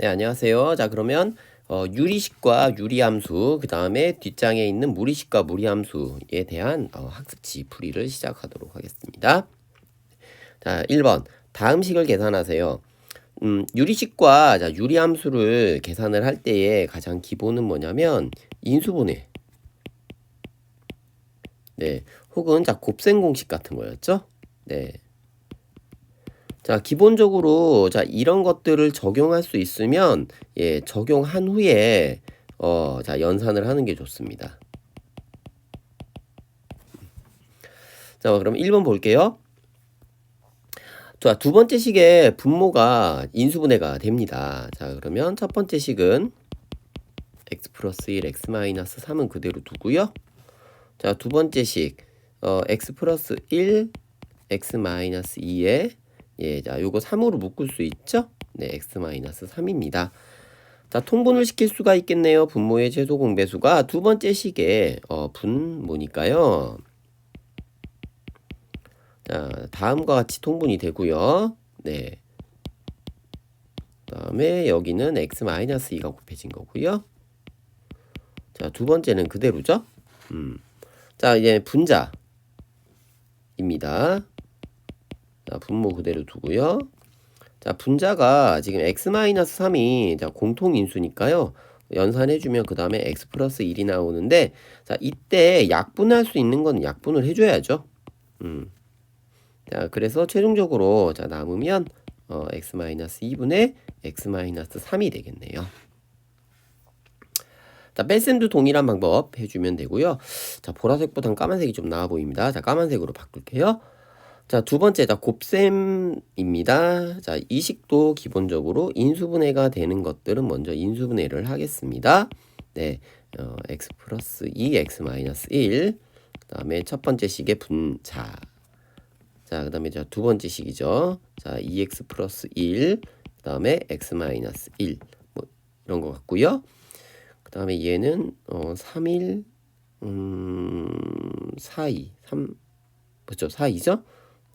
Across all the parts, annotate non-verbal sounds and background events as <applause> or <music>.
네, 안녕하세요. 자, 그러면 어, 유리식과 유리함수, 그 다음에 뒷장에 있는 무리식과 무리함수에 대한 어, 학습지 풀이를 시작하도록 하겠습니다. 자, 1번. 다음 식을 계산하세요. 음, 유리식과 자, 유리함수를 계산을 할 때의 가장 기본은 뭐냐면 인수분해. 네, 혹은 자, 곱셈 공식 같은 거였죠? 네. 자, 기본적으로 자, 이런 것들을 적용할 수 있으면 예, 적용한 후에 어, 자, 연산을 하는 게 좋습니다. 자, 그럼 1번 볼게요. 자, 두 번째 식의 분모가 인수분해가 됩니다. 자, 그러면 첫 번째 식은 x 플러스 1, x 마이너스 3은 그대로 두고요. 자, 두 번째 식 어, x 플러스 1, x 마이너스 2에 예, 자, 요거 3으로 묶을 수 있죠? 네, x-3입니다. 자, 통분을 시킬 수가 있겠네요. 분모의 최소 공배수가 두 번째 식의 어, 분모니까요. 자, 다음과 같이 통분이 되고요. 네. 그다음에 여기는 x-2가 곱해진 거고요. 자, 두 번째는 그대로죠? 음. 자, 이제 분자입니다. 자, 분모 그대로 두고요. 자, 분자가 지금 x-3이 자, 공통인수니까요. 연산해주면 그 다음에 x 플러스 1이 나오는데 자 이때 약분할 수 있는 건 약분을 해줘야죠. 음. 자 그래서 최종적으로 자 남으면 어, x 마이너스 2분의 x 마이너스 3이 되겠네요. 자 뺄셈도 동일한 방법 해주면 되고요. 자 보라색보단 까만색이 좀 나아 보입니다. 자 까만색으로 바꿀게요. 자, 두 번째, 자, 곱셈입니다. 자, 이 식도 기본적으로 인수분해가 되는 것들은 먼저 인수분해를 하겠습니다. 네, 어, x 플러스 2, x 마이너스 1. 그 다음에 첫 번째 식의 분자. 자, 그 다음에 두 번째 식이죠. 자, 2x 플러스 1. 그 다음에 x 마이너스 1. 뭐, 이런 것 같고요. 그 다음에 얘는, 어, 3일, 음, 4이, 3, 그렇죠? 4이죠?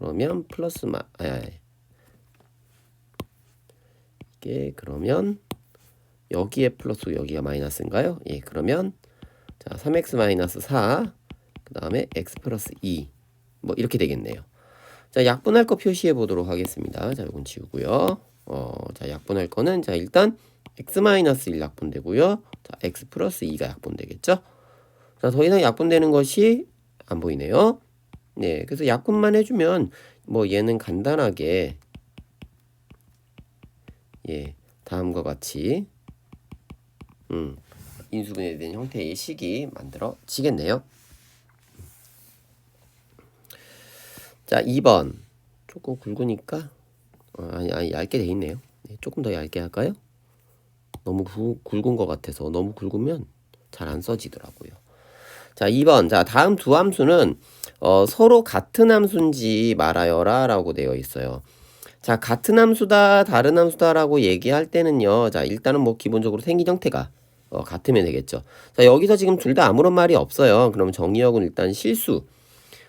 그러면 플러스 마 아, 아, 이게 그러면 여기에 플러스 여기가 마이너스인가요? 예, 그러면 자, 3x 마이너스 4 그 다음에 x 플러스 2. 뭐 이렇게 되겠네요. 자, 약분할 거 표시해 보도록 하겠습니다. 자, 이건 지우고요. 어, 자, 약분할 거는 자, 일단 x 마이너스 1 약분되고요. 자, x 플러스 2가 약분되겠죠? 자, 더 이상 약분되는 것이 안 보이네요. 네, 그래서 약분만 해주면 뭐 얘는 간단하게 예 다음과 같이 음, 인수분해 된 형태의 식이 만들어지겠네요. 자, 2번 조금 굵으니까 어, 아니, 아니 얇게 돼 있네요. 네, 조금 더 얇게 할까요? 너무 구, 굵은 것 같아서 너무 굵으면 잘 안 써지더라고요. 자, 2번. 자, 다음 두 함수는 어, 서로 같은 함수인지 말하여라 라고 되어 있어요. 자, 같은 함수다, 다른 함수다라고 얘기할 때는요. 자, 일단은 뭐 기본적으로 생긴 형태가 어, 같으면 되겠죠. 자, 여기서 지금 둘 다 아무런 말이 없어요. 그럼 정의역은 일단 실수.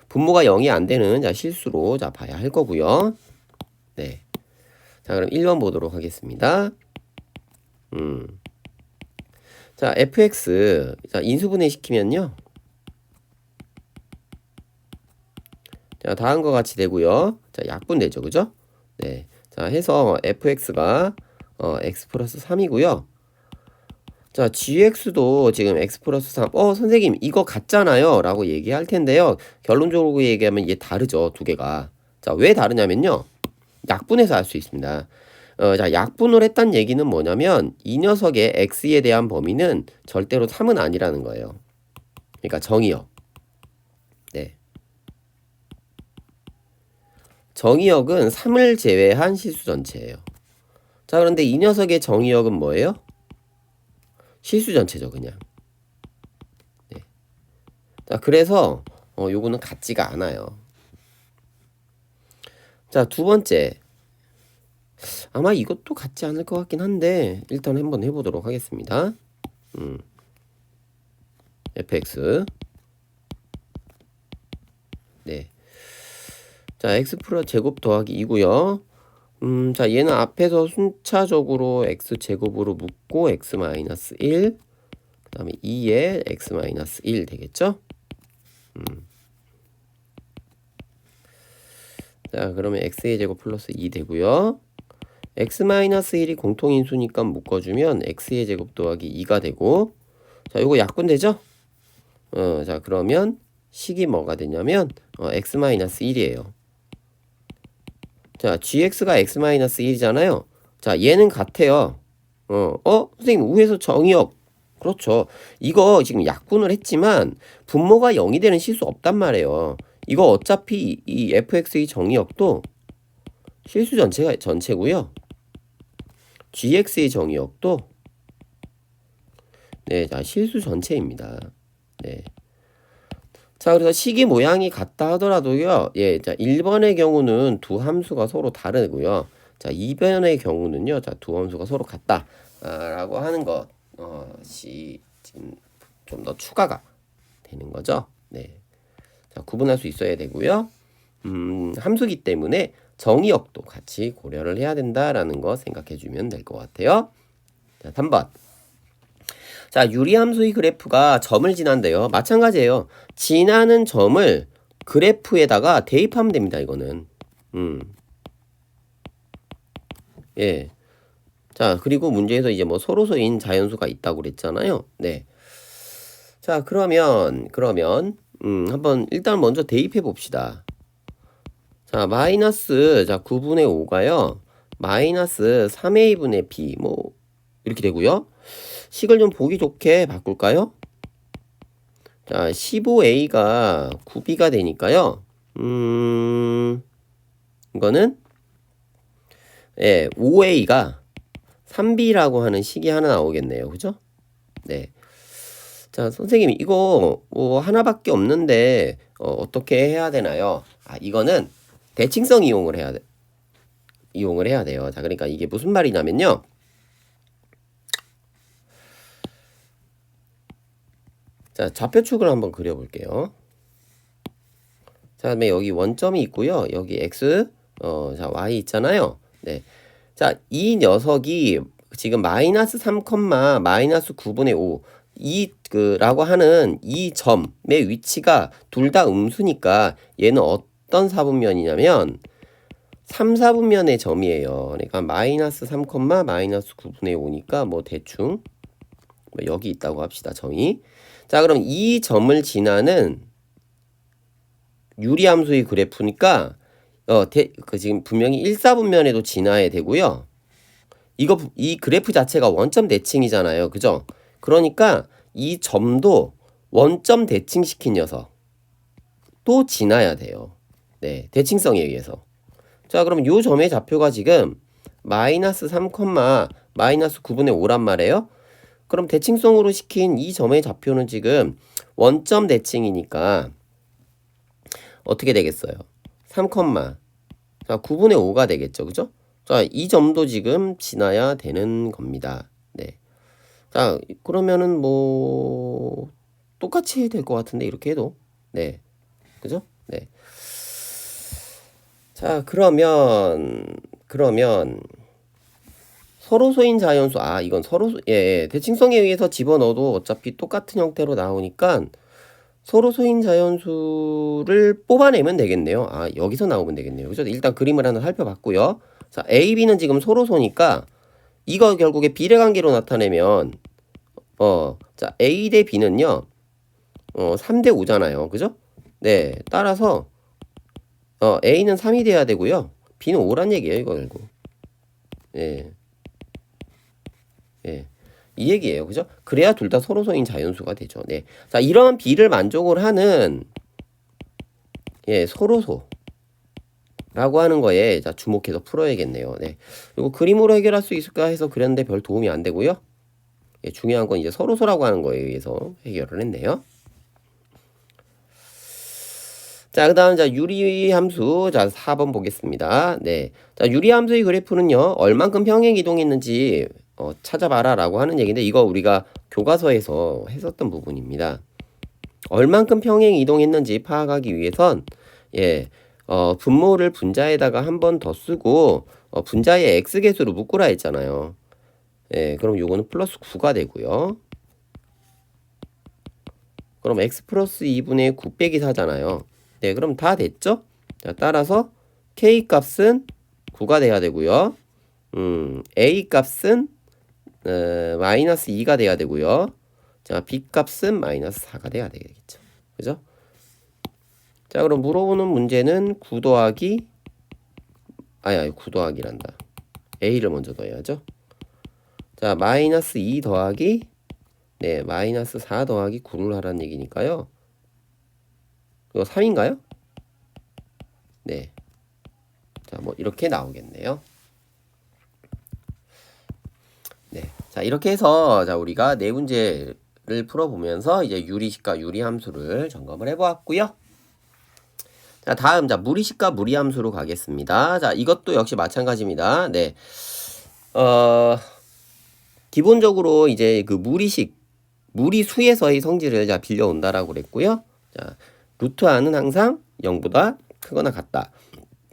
분모가 0이 안 되는 자, 실수로 자, 봐야 할 거고요. 네. 자, 그럼 1번 보도록 하겠습니다. 음. 자, fx. 자, 인수분해 시키면요. 자, 다음과 같이 되고요. 자, 약분 되죠. 그죠? 네. 자, 해서 fx가 어, x 플러스 3이고요. 자, gx도 지금 x 플러스 3. 어, 선생님, 이거 같잖아요. 라고 얘기할 텐데요. 결론적으로 얘기하면 이게 다르죠. 두 개가. 자, 왜 다르냐면요. 약분해서 알 수 있습니다. 어, 자, 약분을 했단 얘기는 뭐냐면 이 녀석의 x에 대한 범위는 절대로 3은 아니라는 거예요. 그러니까 정의역. 네. 정의역은 3을 제외한 실수 전체예요. 자, 그런데 이 녀석의 정의역은 뭐예요? 실수 전체죠, 그냥. 네. 자, 그래서 어, 요거는 같지가 않아요. 자, 두 번째. 아마 이것도 같지 않을 것 같긴 한데 일단 한번 해보도록 하겠습니다. 음. fx 네. 자, x 플러 제곱 더하기 2고요. 음, 자, 얘는 앞에서 순차적으로 x 제곱으로 묶고 x 마이너스 1, 그다음에 2에 x 마이너스 1 되겠죠? 음. 자, 그러면 x의 제곱 플러스 2 되고요. x 마이너스 1이 공통인수니까 묶어주면 x의 제곱 더하기 2가 되고, 자, 요거 약분 되죠? 어, 자, 그러면 식이 뭐가 되냐면 어, x 마이너스 1이에요. 자, gx가 x 마이너스 1이잖아요. 자, 얘는 같아요. 어, 어, 선생님 우에서 정의역. 그렇죠. 이거 지금 약분을 했지만 분모가 0이 되는 실수 없단 말이에요. 이거 어차피 이 fx의 정의역도 실수 전체가 전체고요. gx의 정의역도 네, 자, 실수 전체입니다. 네. 자, 그래서 식이 모양이 같다 하더라도요. 예, 자, 1번의 경우는 두 함수가 서로 다르고요. 자, 2번의 경우는요. 자, 두 함수가 서로 같다. 아, 라고 하는 것이 지금 좀 더 추가가 되는 거죠. 네. 자, 구분할 수 있어야 되고요. 음, 함수기 때문에 정의역도 같이 고려를 해야 된다라는 거 생각해 주면 될 것 같아요. 자, 3번. 자, 유리함수의 그래프가 점을 지난대요. 마찬가지예요. 지나는 점을 그래프에다가 대입하면 됩니다. 이거는. 음. 예. 자, 그리고 문제에서 이제 뭐 서로서인 자연수가 있다고 그랬잖아요. 네. 자, 그러면 그러면 음, 한번 일단 먼저 대입해 봅시다. 자, 마이너스 자, 9분의 5가요. 마이너스 3a 분의 b 뭐 이렇게 되고요. 식을 좀 보기 좋게 바꿀까요? 자, 15a가 9b가 되니까요. 음, 이거는 예, 5a가 3b라고 하는 식이 하나 나오겠네요. 그죠? 네. 자, 선생님, 이거 뭐 하나밖에 없는데 어, 어떻게 해야 되나요? 아, 이거는 대칭성 이용을 해야 돼. 이용을 해야 돼요. 자, 그러니까 이게 무슨 말이냐면요. 자, 좌표축을 한번 그려볼게요. 자, 그다음에 여기 원점이 있고요. 여기 x, 어, 자, y 있잖아요. 네. 자, 이 녀석이 지금 마이너스 3, 마이너스 9분의 5. 이, 그, 라고 하는 이 점의 위치가 둘 다 음수니까 얘는 어떤 사분면이냐면 3, 4분면의 점이에요. 그러니까 마이너스 3, 마이너스 9분의 5니까 뭐 대충 뭐 여기 있다고 합시다. 점이. 자, 그럼 이 점을 지나는 유리함수의 그래프니까 어, 대, 그 지금 분명히 1사분면에도 지나야 되고요. 이거 이 그래프 자체가 원점 대칭이잖아요. 그죠? 그러니까 이 점도 원점 대칭시킨 녀석 또 지나야 돼요. 네, 대칭성에 의해서. 자, 그럼 요 점의 좌표가 지금 마이너스 3, 마이너스 9분의 5란 말이에요. 그럼 대칭성으로 시킨 이 점의 좌표는 지금 원점 대칭이니까 어떻게 되겠어요? 3, 자 9분의 5가 되겠죠. 그죠? 자, 이 점도 지금 지나야 되는 겁니다. 네. 자, 그러면은 뭐 똑같이 될 것 같은데 이렇게 해도 네. 그죠? 네. 자, 그러면 그러면 서로소인 자연수 아 이건 서로 예, 예 대칭성에 의해서 집어넣어도 어차피 똑같은 형태로 나오니까 서로소인 자연수를 뽑아내면 되겠네요. 아 여기서 나오면 되겠네요. 그죠? 일단 그림을 하나 살펴봤고요. 자 A, B는 지금 서로소니까 이거 결국에 비례관계로 나타내면 어자 A 대 B는요 어 3대 5잖아요. 그죠? 네 따라서 어 A는 3이 돼야 되고요. B는 5란 얘기예요. 이거 결국 예. 예. 이 얘기예요. 그죠? 그래야 둘 다 서로소인 자연수가 되죠. 네. 자, 이러한 비를 만족을 하는 예, 서로소 라고 하는 거에 자, 주목해서 풀어야겠네요. 네. 이거 그림으로 해결할 수 있을까 해서 그랬는데 별 도움이 안 되고요. 예, 중요한 건 이제 서로소라고 하는 거에 의해서 해결을 했네요. 자, 그 다음, 자, 유리함수. 자, 4번 보겠습니다. 네. 자, 유리함수의 그래프는요, 얼만큼 평행 이동했는지 어, 찾아봐라 라고 하는 얘기인데 이거 우리가 교과서에서 했었던 부분입니다. 얼만큼 평행 이동했는지 파악하기 위해선 예, 어, 분모를 분자에다가 한 번 더 쓰고 어, 분자의 x 개수로 묶으라 했잖아요. 예, 그럼 요거는 플러스 9가 되고요. 그럼 x 플러스 2분의 9 빼기 4잖아요. 네, 그럼 다 됐죠? 자, 따라서 k 값은 9가 돼야 되고요. 음, a 값은 어, 마이너스 2가 돼야 되고요. 자, b 값은 마이너스 4가 돼야 되겠죠. 그죠? 자, 그럼 물어보는 문제는 9 더하기 아니, 9 더하기란다. a를 먼저 넣어야죠. 자, 마이너스 2 더하기 네, 마이너스 4 더하기 9를 하라는 얘기니까요. 이거 3인가요? 네. 자, 뭐 이렇게 나오겠네요. 네. 자, 이렇게 해서 자, 우리가 네 문제를 풀어 보면서 이제 유리식과 유리함수를 점검을 해 보았고요. 자, 다음 자, 무리식과 무리함수로 가겠습니다. 자, 이것도 역시 마찬가지입니다. 네. 어 기본적으로 이제 그 무리식 무리수에서의 성질을 자 빌려온다라고 그랬고요. 자, 루트 안은 항상 0보다 크거나 같다.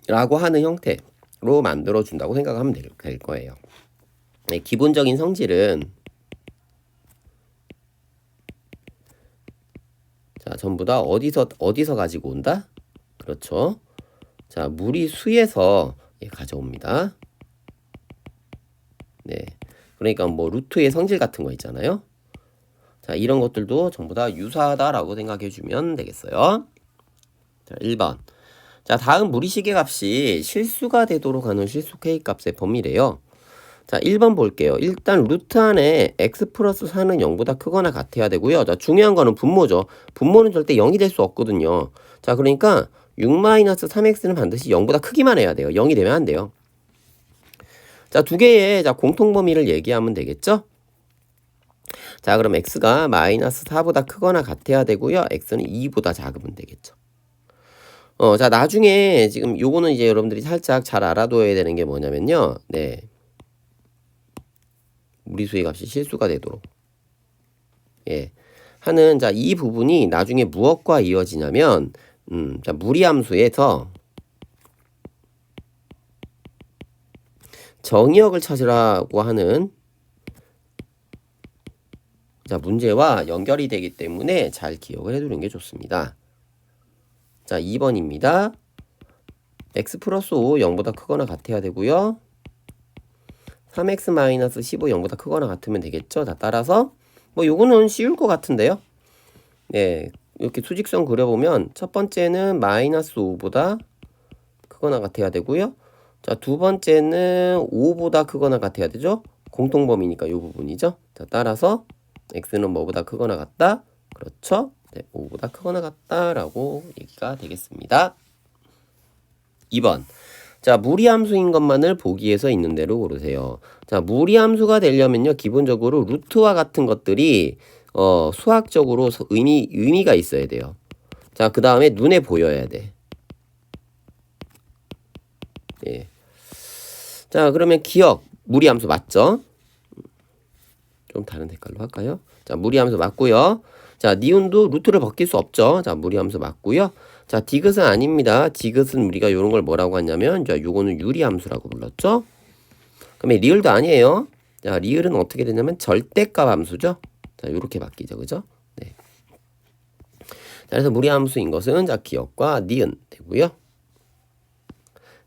라고 하는 형태로 만들어 준다고 생각하면 될, 될 거예요. 네, 기본적인 성질은 자, 전부 다 어디서 어디서 가지고 온다? 그렇죠. 자, 무리수에서 예, 가져옵니다. 네. 그러니까 뭐 루트의 성질 같은 거 있잖아요. 자, 이런 것들도 전부 다 유사하다라고 생각해 주면 되겠어요. 자, 1번. 자, 다음 무리식의 값이 실수가 되도록 하는 실수 K 값의 범위래요. 자, 1번 볼게요. 일단 루트 안에 x 플러스 4는 0보다 크거나 같아야 되고요. 자, 중요한 거는 분모죠. 분모는 절대 0이 될 수 없거든요. 자, 그러니까 6-3x는 반드시 0보다 크기만 해야 돼요. 0이 되면 안 돼요. 자, 두 개의 자, 공통 범위를 얘기하면 되겠죠? 자, 그럼 x가 마이너스 4보다 크거나 같아야 되고요. x는 2보다 작으면 되겠죠. 어, 자, 나중에 지금 요거는 이제 여러분들이 살짝 잘 알아둬야 되는 게 뭐냐면요. 네. 무리수의 값이 실수가 되도록. 예. 하는, 자, 이 부분이 나중에 무엇과 이어지냐면, 음, 자, 무리함수에서 정의역을 찾으라고 하는 자, 문제와 연결이 되기 때문에 잘 기억을 해두는 게 좋습니다. 자, 2번입니다. x 플러스 5 0보다 크거나 같아야 되고요. 3x 마이너스 15 0보다 크거나 같으면 되겠죠. 자, 따라서 뭐 요거는 쉬울 것 같은데요. 네, 이렇게 수직선 그려보면 첫 번째는 마이너스 5보다 크거나 같아야 되고요. 자, 두 번째는 5보다 크거나 같아야 되죠. 공통범위니까 이 부분이죠. 자, 따라서 x는 뭐보다 크거나 같다? 그렇죠. 네, 5보다 크거나 같다라고 얘기가 되겠습니다. 2번. 자, 무리함수인 것만을 보기에서 있는 대로 고르세요. 자, 무리함수가 되려면요. 기본적으로 루트와 같은 것들이 어, 수학적으로 의미 의미가 있어야 돼요. 자, 그 다음에 눈에 보여야 돼. 예. 자, 그러면 기억 무리함수 맞죠? 좀 다른 색깔로 할까요? 자, 무리함수 맞고요. 자, 니은도 루트를 벗길 수 없죠. 자, 무리함수 맞고요. 자, 디귿은 아닙니다. 디귿은 우리가 이런 걸 뭐라고 하냐면 자, 요거는 유리함수라고 불렀죠. 그러면 리을도 아니에요. 자, 리을은 어떻게 되냐면 절대값 함수죠. 자, 요렇게 바뀌죠. 그죠? 네. 자, 그래서 무리함수인 것은 자, 기억과 니은 되고요.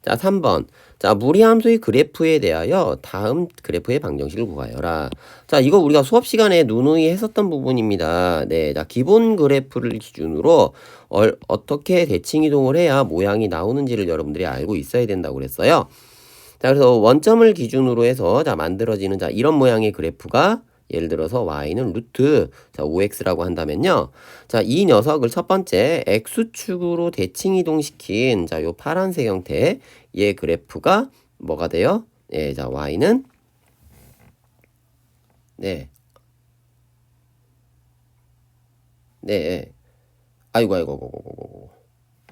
자, 3번. 자, 무리함수의 그래프에 대하여 다음 그래프의 방정식을 구하여라. 자, 이거 우리가 수업 시간에 누누이 했었던 부분입니다. 네, 자, 기본 그래프를 기준으로 얼, 어떻게 대칭 이동을 해야 모양이 나오는지를 여러분들이 알고 있어야 된다고 그랬어요. 자, 그래서 원점을 기준으로 해서 자, 만들어지는 자, 이런 모양의 그래프가 예를 들어서 y는 루트 자 5x라고 한다면요. 자, 이 녀석을 첫 번째 x축으로 대칭 이동시킨 자, 요 파란색 형태의 그래프가 뭐가 돼요? 예, 자, y는 네. 네. 아이고 아이고 아이고 아이고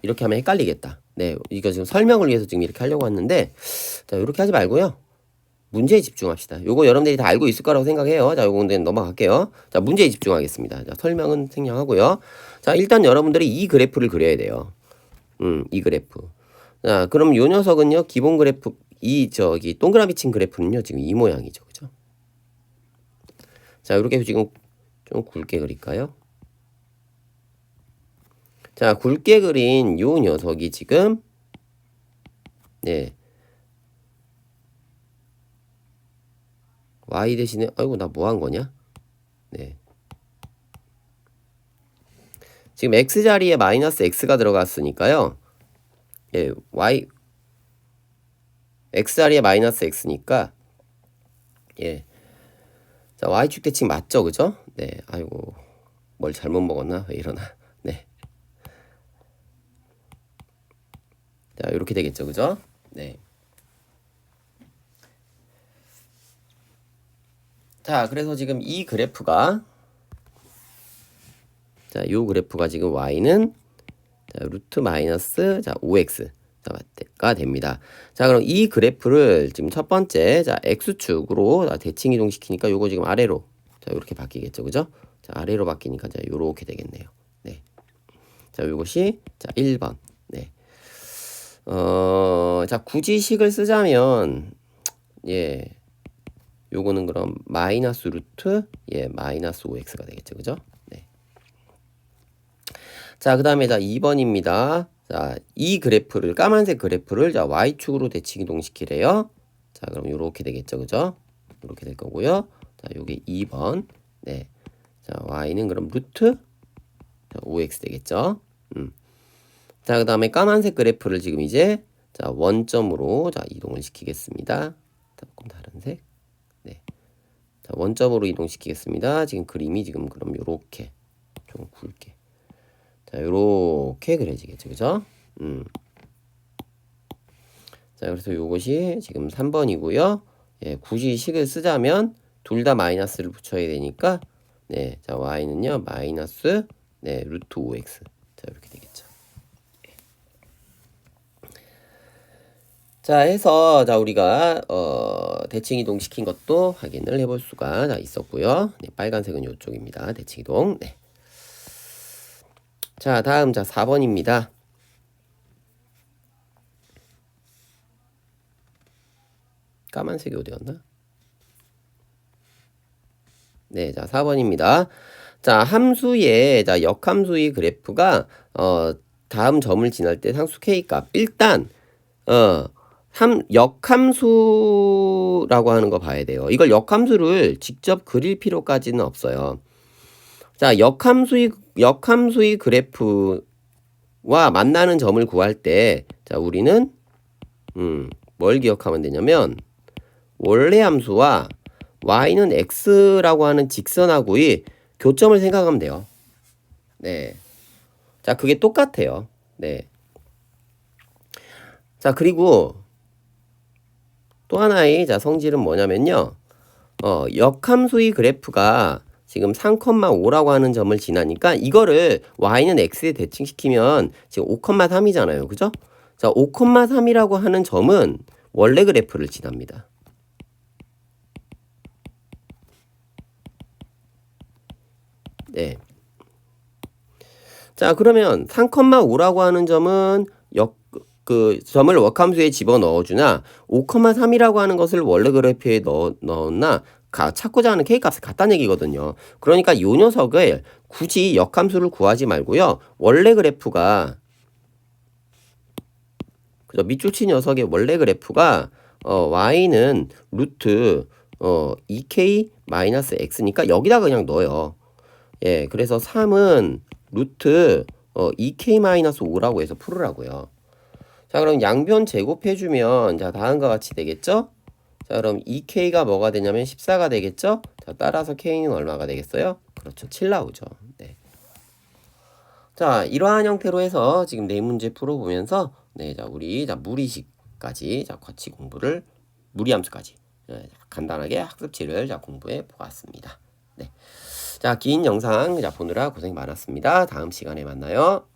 이렇게 하면 헷갈리겠다. 네, 이거 지금 설명을 위해서 지금 이렇게 하려고 했는데 자, 이렇게 하지 말고요. 문제에 집중합시다. 요거 여러분들이 다 알고 있을 거라고 생각해요. 자, 요거 근데 넘어갈게요. 자, 문제에 집중하겠습니다. 자, 설명은 생략하고요. 자, 일단 여러분들이 이 그래프를 그려야 돼요. 음, 이 그래프. 자, 그럼 요 녀석은요, 기본 그래프, 이 저기 동그라미 친 그래프는요 지금 이 모양이죠 그죠 자 이렇게 지금 좀 굵게 그릴까요 자 굵게 그린 요 녀석이 지금 네 y 대신에 아이고 나 뭐 한 거냐 네 지금 x 자리에 마이너스 x가 들어갔으니까요 예 y x 자리에 마이너스 x니까 예. 자, y축 대칭 맞죠? 그죠? 네. 아이고. 뭘 잘못 먹었나? 왜 이러나? <laughs> 네. 자, 이렇게 되겠죠. 그죠? 네. 자, 그래서 지금 이 그래프가 자, 요 그래프가 지금 y는 자, 루트 마이너스 자, 5x 가 됩니다. 자, 그럼 이 그래프를 지금 첫 번째 자, x축으로 대칭 이동시키니까 요거 지금 아래로 자, 이렇게 바뀌겠죠. 그죠? 자, 아래로 바뀌니까 자, 요렇게 되겠네요. 네. 자, 요것이 자, 1번. 네. 어, 자, 굳이 식을 쓰자면 예. 요거는 그럼 마이너스 루트 예, 마이너스 5x가 되겠죠. 그죠? 네. 자, 그 다음에 자, 2번입니다. 자, 이 그래프를 까만색 그래프를 자 y축으로 대칭 이동시키래요. 자, 그럼 이렇게 되겠죠, 그죠? 이렇게 될 거고요. 자, 요게 2번. 네. 자, y는 그럼 루트 자, 5x 되겠죠? 음. 자, 그 다음에 까만색 그래프를 지금 이제 자, 원점으로 자, 이동을 시키겠습니다. 조금 다른 색. 네. 자, 원점으로 이동시키겠습니다. 지금 그림이 지금 그럼 요렇게 좀 굵게 자, 요렇게 그려지겠죠. 그죠? 음. 자, 그래서 요것이 지금 3번이고요. 예, 굳이 식을 쓰자면 둘 다 마이너스를 붙여야 되니까 네, 자, y는요. 마이너스 네, 루트 5x. 자, 이렇게 되겠죠. 예. 자, 해서 자, 우리가 어, 대칭 이동 시킨 것도 확인을 해볼 수가 자, 있었고요. 네, 빨간색은 이쪽입니다. 대칭 이동. 네. 자, 다음 자 4번입니다. 까만색이 어디였나? 네, 자 4번입니다. 자, 함수의 자 역함수의 그래프가 어 다음 점을 지날 때 상수 k 값 일단 어 함, 역함수라고 하는 거 봐야 돼요. 이걸 역함수를 직접 그릴 필요까지는 없어요. 자, 역함수의 역함수의 그래프와 만나는 점을 구할 때, 자, 우리는 음, 뭘 기억하면 되냐면 원래 함수와 y는 x라고 하는 직선하고의 교점을 생각하면 돼요. 네. 자, 그게 똑같아요. 네. 자, 그리고 또 하나의 자 성질은 뭐냐면요. 어, 역함수의 그래프가 지금 3,5라고 하는 점을 지나니까 이거를 y는 x에 대칭시키면 지금 5,3이잖아요. 그죠? 자, 5,3이라고 하는 점은 원래 그래프를 지납니다. 네. 자, 그러면 3,5라고 하는 점은 역, 그 점을 워함수에 집어넣어 주나 5,3이라고 하는 것을 원래 그래프에 넣, 넣었나 가, 찾고자 하는 K값을 같다는 얘기거든요. 그러니까 이 녀석을 굳이 역함수를 구하지 말고요. 원래 그래프가 그죠? 밑줄 친 녀석의 원래 그래프가 어, y는 루트 어, 2k 마이너스 x니까 여기다 그냥 넣어요. 예, 그래서 3은 루트 어, 2k 마이너스 5라고 해서 풀으라고요. 자, 그럼 양변 제곱해주면 자 다음과 같이 되겠죠? 자, 그럼 2K가 뭐가 되냐면 14가 되겠죠? 자, 따라서 K는 얼마가 되겠어요? 그렇죠. 7 나오죠. 네. 자, 이러한 형태로 해서 지금 네 문제 풀어보면서 네, 자, 우리 자, 무리식까지 자, 과치 공부를 무리함수까지 네, 간단하게 학습지를 자, 공부해 보았습니다. 네. 자, 긴 영상 자, 보느라 고생 많았습니다. 다음 시간에 만나요.